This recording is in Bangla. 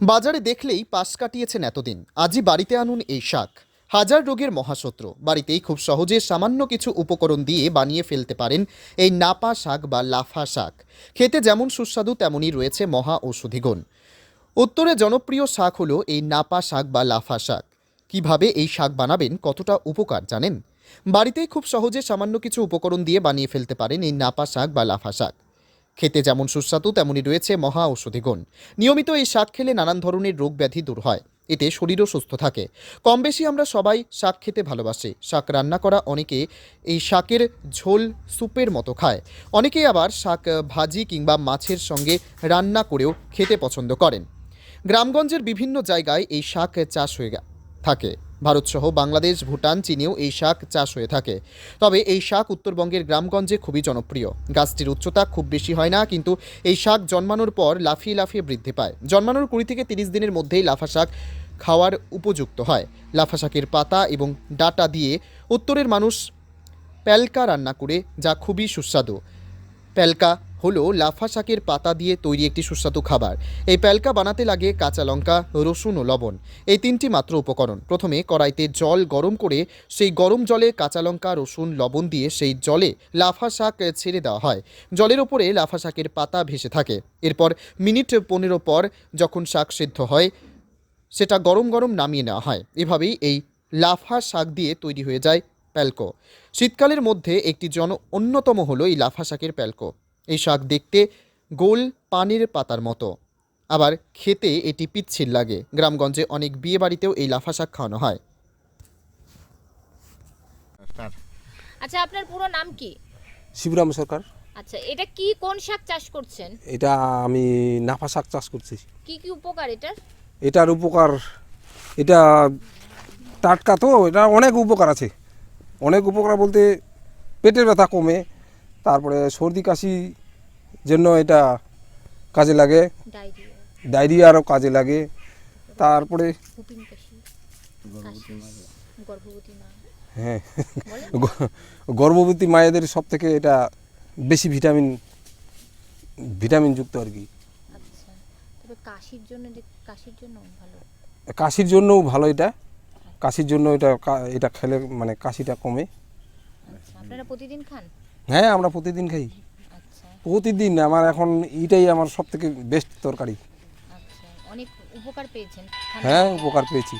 বাজারে দেখলেই পাশ কাটিয়েছেন এতদিন। আজই বাড়িতে আনুন এই শাক। হাজার রোগের মহাশত্রু বাড়িতেই খুব সহজে সামান্য কিছু উপকরণ দিয়ে বানিয়ে ফেলতে পারেন এই নাপা শাক বা লাফা শাক। খেতে যেমন সুস্বাদু, তেমনই রয়েছে মহা ঔষধিগুণ উত্তরে জনপ্রিয় শাক হলো এই নাপা শাক বা লাফা শাক। কীভাবে এই শাক বানাবেন, কতটা উপকার জানেন? বাড়িতেই খুব সহজে সামান্য কিছু উপকরণ দিয়ে বানিয়ে ফেলতে পারেন এই নাপা শাক বা লাফা শাক। খেতে যেমন সুস্বাদু, তেমনই রয়েছে মহা ঔষধিগুণ নিয়মিত এই শাক খেলে নানান ধরনের রোগ ব্যাধি দূর হয়। এতে শরীরও সুস্থ থাকে। কম বেশি আমরা সবাই শাক খেতে ভালোবাসি। শাক রান্না করা অনেকে এই শাকের ঝোল স্যুপের মতো খায়। অনেকেই আবার শাক ভাজি কিংবা মাছের সঙ্গে রান্না করেও খেতে পছন্দ করেন। গ্রামগঞ্জের বিভিন্ন জায়গায় এই শাক চাষ হয়ে থাকে। ভারতসহ বাংলাদেশ, ভুটান, চীনেও এই শাক চাষ হয়ে থাকে। তবে এই শাক উত্তরবঙ্গের গ্রামগঞ্জে খুবই জনপ্রিয়। গাছটির উচ্চতা খুব বেশি হয় না, কিন্তু এই শাক জন্মানোর পর লাফিয়ে লাফিয়ে বৃদ্ধি পায়। জন্মানোর কুড়ি থেকে তিরিশ দিনের মধ্যেই লাফা শাক খাওয়ার উপযুক্ত হয়। লাফা শাকের পাতা এবং ডাটা দিয়ে উত্তরের মানুষ প্যালকা রান্না করে, যা খুবই সুস্বাদু। প্যালকা হলো লাফা শাকের পাতা দিয়ে তৈরি একটি সুস্বাদু খাবার। এই প্যালকা বানাতে লাগে কাঁচা লঙ্কা, রসুন ও লবণ। এই তিনটি মাত্র উপকরণ। প্রথমে কড়াইতে জল গরম করে সেই গরম জলে কাঁচা লঙ্কা, রসুন, লবণ দিয়ে সেই জলে লাফা শাক ছেড়ে দেওয়া হয়। জলের ওপরে লাফা শাকের পাতা ভেসে থাকে। এরপর মিনিট পনেরো পর যখন শাক সিদ্ধ হয়, সেটা গরম গরম নামিয়ে নেওয়া হয়। এভাবেই এই লাফা শাক দিয়ে তৈরি হয়ে যায় প্যালকো। শীতকালের মধ্যে একটি জন অন্যতম হলো এই লাফা শাকের প্যালকো। এই শাক দেখতে গোল পানির পাতার মতো। আবার খেতে এটি পিচ্ছিল লাগে। গ্রামগঞ্জে অনেক বিয়ে বাড়িতেও এই লাফা শাক খাওয়ানো হয়। আচ্ছা আপনার পুরো নাম কি? শিবরাম সরকার। আচ্ছা এটা কি কোন শাক চাষ করছেন? এটা আমি নাফা শাক চাষ করছি। কি কি উপকার এটার? এটার উপকার এটা টাটকা তো এটা অনেক উপকার আছে। অনেক উপকার বলতে পেটের ব্যথা কমে তারপরে সর্দি কাশি জন্য এটা কাজে লাগে। ডায়রিয়া। ডায়রিয়ারও কাজে লাগে। তারপরে হ্যাঁ। গর্ভবতী মায়েদের সব থেকে এটা বেশি ভিটামিন ভিটামিন যুক্ত আর কি। আচ্ছা। কাশির জন্য কাশির জন্য ভালো। কাশির জন্যও ভালো এটা। কাশির জন্য এটা এটা খেলে মানে কাশিটা কমে। আচ্ছা। আপনারা প্রতিদিন খান? হ্যাঁ আমরা প্রতিদিন খাই। প্রতিদিন আমার এখন এটাই আমার সব থেকে বেস্ট তরকারি। আচ্ছা অনেক উপকার পেয়েছেন। হ্যাঁ উপকার পেয়েছি।